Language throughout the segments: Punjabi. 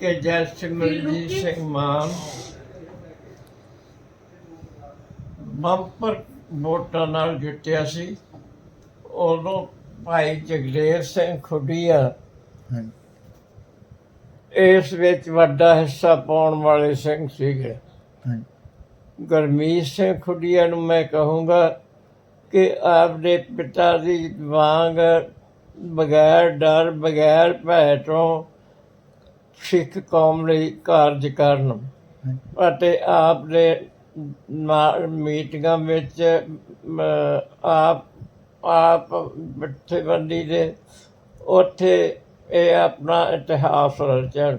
ਕਿ ਜੈ ਸਿਮਰਜੀਤ ਸਿੰਘ ਮਾਨ। ਬੰਪਰ ਵੋਟਾਂ ਨਾਲ ਜਿੱਤਿਆ ਸੀ। ਉਦੋਂ ਭਾਈ ਜਗਦੇਵ ਸਿੰਘ ਖੁੱਡੀਆ ਇਸ ਵਿੱਚ ਵੱਡਾ ਹਿੱਸਾ ਪਾਉਣ ਵਾਲੇ ਸਿੰਘ ਸੀਗੇ। ਗੁਰਮੀਤ ਸਿੰਘ ਖੁੱਡੀਆ ਨੂੰ ਮੈਂ ਕਹੂੰਗਾ ਕਿ ਆਪਦੇ ਪਿਤਾ ਦੀ ਵਾਂਗ ਬਗੈਰ ਡਰ ਬਗੈਰ ਭੈ ਤੋਂ ਸਿੱਖ ਕੌਮ ਲਈ ਕਾਰਜ ਕਰਨ ਅਤੇ ਆਪ ਦੇ ਮੀਟਿੰਗਾਂ ਵਿੱਚ ਆਪ ਆਪ ਜਥੇਬੰਦੀ ਦੇ ਉੱਥੇ ਇਹ ਆਪਣਾ ਇਤਿਹਾਸ ਰਚਣ।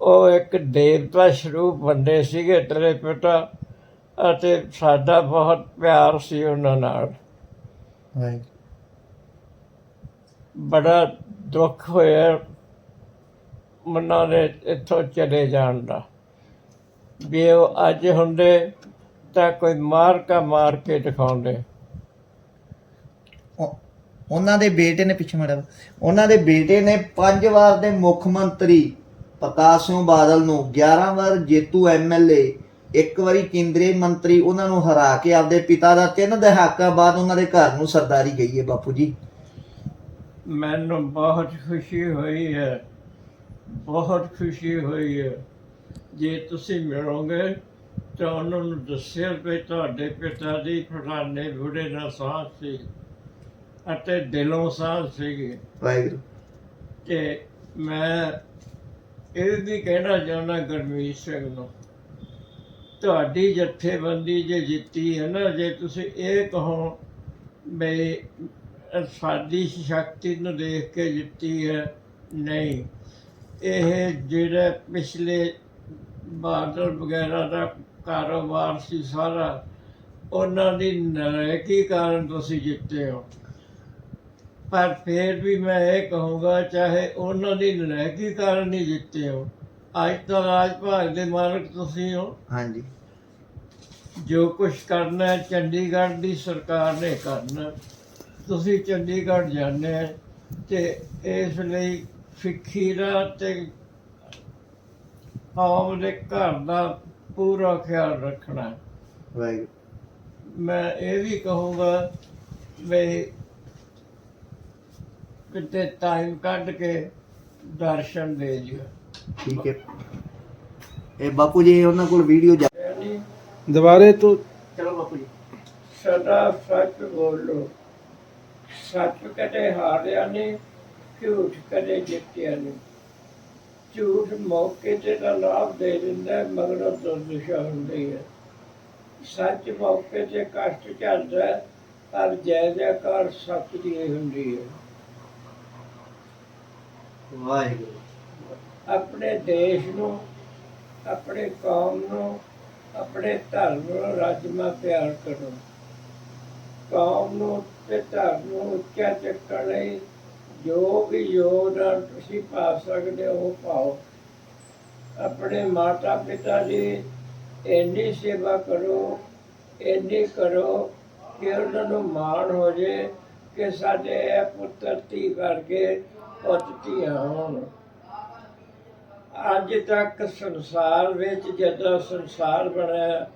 ਉਹ ਇੱਕ ਦੇਵਤਾ ਸਰੂਪ ਬੰਦੇ ਸੀਗੇ ਤੇਰੇ ਪਿਤਾ ਅਤੇ ਸਾਡਾ ਬਹੁਤ ਪਿਆਰ ਸੀ ਉਹਨਾਂ ਨਾਲ। ਬੜਾ ਦੁੱਖ ਹੋਇਆ ਉਹਨਾਂ ਦੇ ਇੱਥੋਂ ਚਲੇ ਜਾਣ ਦਾ। ਵੀ ਉਹ ਅੱਜ ਹੁੰਦੇ ਤਾਂ ਕੋਈ ਮਾਰ ਕਾ ਮਾਰ ਕੇ ਦਿਖਾਉਂਦੇ। ਉਹ- ਉਹਨਾਂ ਦੇ ਬੇਟੇ ਨੇ ਪਿੱਛੇ ਮੜਾ ਉਹਨਾਂ ਦੇ ਬੇਟੇ ਨੇ ਪੰਜ ਵਾਰ ਦੇ ਮੁੱਖ ਮੰਤਰੀ ਪ੍ਰਕਾਸ਼ ਸਿੰਘ ਬਾਦਲ ਨੂੰ 11 ਵਾਰ ਜੇਤੂ ਐਮਐਲਏ ਇੱਕ ਵਾਰੀ ਕੇਂਦਰੀ ਮੰਤਰੀ ਉਹਨਾਂ ਨੂੰ ਹਰਾ ਕੇ ਆਪਦੇ ਪਿਤਾ ਦਾ ਤਿੰਨ ਦਹਾਕਾ ਬਾਅਦ ਉਹਨਾਂ ਦੇ ਘਰ ਨੂੰ ਸਰਦਾਰੀ ਗਈ ਹੈ ਬਾਪੂ ਜੀ। ਮੈਨੂੰ ਬਹੁਤ ਖੁਸ਼ੀ ਹੋਈ ਹੈ ਬਹੁਤ ਖੁਸ਼ੀ ਹੋਈ ਹੈ। ਜੇ ਤੁਸੀਂ ਮਿਲੋਗੇ ਤਾਂ ਉਹਨਾਂ ਨੂੰ ਦੱਸਿਆ ਵੀ ਤੁਹਾਡੇ ਪਿਤਾ ਦੀ ਫਲਾਣੇ ਬੁੜੇ ਦਾ ਸਾਥ ਸੀ ਅਤੇ ਦਿਲੋਂ ਸਾਥ ਸੀਗੇ। ਵਾਹਿਗੁਰੂ। ਕਿ ਮੈਂ ਇਹ ਵੀ ਕਹਿਣਾ ਚਾਹੁੰਦਾ ਗੁਰਮੀਤ ਸਿੰਘ ਨੂੰ ਤੁਹਾਡੀ ਜਥੇਬੰਦੀ ਜੇ ਜਿੱਤੀ ਹੈ ਨਾ ਜੇ ਤੁਸੀਂ ਇਹ ਕਹੋ ਅ, ਸਾਡੀ ਸ਼ਕਤੀ ਨੂੰ ਦੇਖ ਕੇ ਜਿੱਤੀ ਹੈ ਨਹੀਂ। ਇਹ ਜਿਹੜਾ ਪਿਛਲੇ ਬਾਦਲ ਵਗੈਰਾ ਦਾ ਕਾਰੋਬਾਰ ਸੀ ਸਾਰਾ ਉਹਨਾਂ ਦੀ ਨਲਾਇਕੀ ਕਾਰਨ ਤੁਸੀਂ ਜਿੱਤੇ ਹੋ। ਪਰ ਫਿਰ ਵੀ ਮੈਂ ਇਹ ਕਹੂੰਗਾ ਚਾਹੇ ਉਹਨਾਂ ਦੀ ਨਲਾਇਕੀ ਕਾਰਨ ਹੀ ਜਿੱਤੇ ਹੋ ਅੱਜ ਤਾਂ ਰਾਜ ਭਾਗ ਦੇ ਮਾਲਕ ਤੁਸੀਂ ਹੋ। ਹਾਂਜੀ। ਜੋ ਕੁਝ ਕਰਨਾ ਹੈ ਚੰਡੀਗੜ੍ਹ ਦੀ ਸਰਕਾਰ ਨੇ ਕਰਨਾ। ਤੁਸੀਂ ਚੰਡੀਗੜ੍ਹ ਜਾਂਦੇ ਤੇ ਇਸ ਲਈ ਸਿੱਖੀ ਦਾ ਤੇ ਕੌਮ ਦੇ ਘਰ ਦਾ ਪੂਰਾ ਖਿਆਲ ਰੱਖਣਾ। ਵਾਹਿਗੁਰੂ। ਮੈਂ ਇਹ ਵੀ ਕਹੂੰਗਾ ਵੀ ਕਿਤੇ ਟਾਈਮ ਕੱਢ ਕੇ ਦਰਸ਼ਨ ਦੇ ਜਿਓ। ਠੀਕ ਹੈ। ਇਹ ਬਾਪੂ ਜੀ ਉਹਨਾਂ ਕੋਲ ਵੀਡੀਓ ਜਾ ਦੁਬਾਰੇ ਤੋਂ ਚਲੋ ਬਾਪੂ ਜੀ। ਸਦਾ ਸੱਚ ਬੋਲੋ। ਸੱਚ ਕਦੇ ਹਾਰਿਆ ਨਹੀਂ। ਝੂਠ ਕਦੇ ਜਿੱਤਿਆ ਨਹੀਂ। ਝੂਠ ਮੌਕੇ ਤੇ ਤਾਂ ਲਾਭ ਦੇ ਦਿੰਦਾ ਮਗਰੋਂ ਦੁਰਦਸ਼ਾ ਹੁੰਦੀ ਹੈ। ਸੱਚ ਮੌਕੇ ਤੇ ਕਸ਼ਟ ਝੱਲਦਾ ਪਰ ਜੈ ਜੈਕਾਰ ਸੱਚ ਦੀ ਹੀ ਹੁੰਦੀ ਹੈ। ਵਾਹਿਗੁਰੂ। ਆਪਣੇ ਦੇਸ਼ ਨੂੰ ਆਪਣੇ ਕੌਮ ਨੂੰ ਆਪਣੇ ਧਰਮ ਨੂੰ ਰਾਜਮਾ ਪਿਆਰ ਕਰੋ। ਕੌਮ ਨੂੰ ਤੇ ਧਰਮ ਨੂੰ ਉੱਚਾ ਚੱਕਣ ਲਈ ਜੋ ਵੀ ਯੋਗਦਾਨ ਤੁਸੀਂ ਪਾ ਸਕਦੇ ਹੋ ਪਾਓ। ਆਪਣੇ ਮਾਤਾ ਪਿਤਾ ਦੀ ਇੰਨੀ ਸੇਵਾ ਕਰੋ, ਇੰਨੀ ਕਰੋ ਕਿ ਉਹਨਾਂ ਨੂੰ ਮਾਣ ਹੋ ਜੇ ਕਿ ਸਾਡੇ ਇਹ ਪੁੱਤਰ ਧੀ ਕਰਕੇ ਪੁੱਤ ਧੀਆਂ ਹੋਣ। ਅੱਜ ਤੱਕ ਸੰਸਾਰ ਵਿੱਚ ਜਦੋਂ ਸੰਸਾਰ ਬਣਿਆ,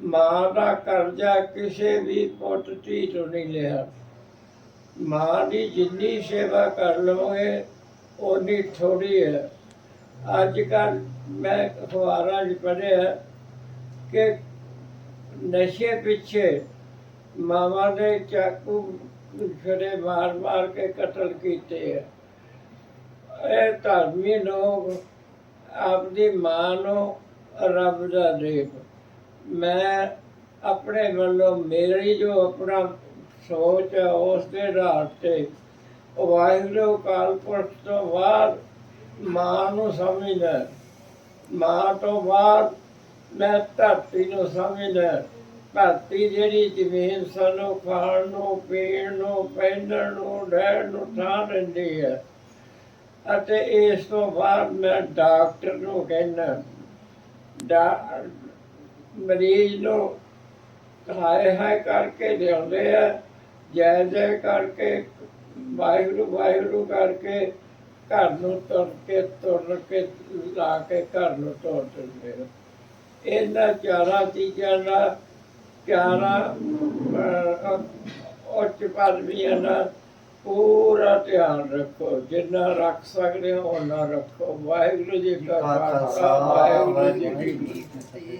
ਮਾਂ ਦਾ ਕਰਜ਼ਾ ਕਿਸੇ ਵੀ ਪੁੱਤ ਧੀ ਤੋਂ ਨਹੀਂ ਲਿਆ। ਮਾਂ ਦੀ ਜਿੰਨੀ ਸੇਵਾ ਕਰ ਲਓਗੇ ਓਨੀ ਥੋੜੀ ਹੈ। ਅੱਜ ਕੱਲ ਮੈਂ ਅਖਬਾਰਾਂ 'ਚ ਪੜ੍ਹਿਆ ਕਿ ਨਸ਼ੇ ਪਿੱਛੇ ਮਾਵਾਂ ਨੇ ਚਾਕੂ ਛੜੇ ਮਾਰ-ਮਾਰ ਕੇ ਕਤਲ ਕੀਤੇ ਹੈ। ਇਹ ਧਰਮੀ ਲੋਕ ਆਪਦੀ ਮਾਂ ਨੂੰ ਰੱਬ ਦਾ ਦੇਵ ਮੈਂ ਆਪਣੇ ਵੱਲੋਂ ਮੇਰੀ ਜੋ ਆਪਣਾ ਸੋਚ ਹੈ ਉਸ ਦੇ ਆਧਾਰ ਤੇ। ਵਾਹਿਗੁਰੂ ਕਾਲ ਪੁਰਖ ਤੋਂ ਬਾਅਦ ਮਾਂ ਨੂੰ ਸਮਝਦਾ ਮਾਂ ਤੋਂ ਬਾਅਦ ਮੈਂ ਧਰਤੀ ਨੂੰ ਸਮਝਦਾ ਧਰਤੀ ਜਿਹੜੀ ਜ਼ਮੀਨ ਸਾਨੂੰ ਖਾਣ ਨੂੰ, ਪੀਣ ਨੂੰ, ਪਹਿਨਣ ਨੂੰ, ਰਹਿਣ ਨੂੰ ਥਾਂ ਦਿੰਦੀ ਹੈ। ਅਤੇ ਇਸ ਤੋਂ ਬਾਅਦ ਮੈਂ ਡਾਕਟਰ ਨੂੰ ਕਹਿੰਦਾ ਡਾ, ਮਰੀਜ਼ ਨੂੰ ਹਾਏ ਹਾਏ ਕਰਕੇ ਲਿਆਉਂਦੇ ਆ ਜੈ ਜੈ ਕਰਕੇ ਵਾਹਿਗੁਰੂ ਵਾਹਿਗੁਰੂ ਕਰਕੇ ਘਰ ਨੂੰ ਤੁਰ ਕੇ ਤੁਰ ਕੇ ਲਾ ਕੇ ਘਰ ਨੂੰ ਤੋਰ ਦਿੰਦੇ ਇਹਨਾਂ ਚਾਰਾਂ ਚੀਜ਼ਾਂ ਦਾ ਚਾਰਾਂ ਉੱਚ ਪਦਵੀਆਂ ਦਾ ਪੂਰਾ ਧਿਆਨ ਰੱਖੋ। ਜਿੰਨਾ ਰੱਖ ਸਕਦੇ ਹੋ ਉਹਨਾਂ ਰੱਖੋ। ਵਾਹਿਗੁਰੂ ਜੀ ਕਾ ਖਾਲਸਾ ਵਾਹਿਗੁਰੂ ਜੀ ਕੀ ਫਤਿਹ।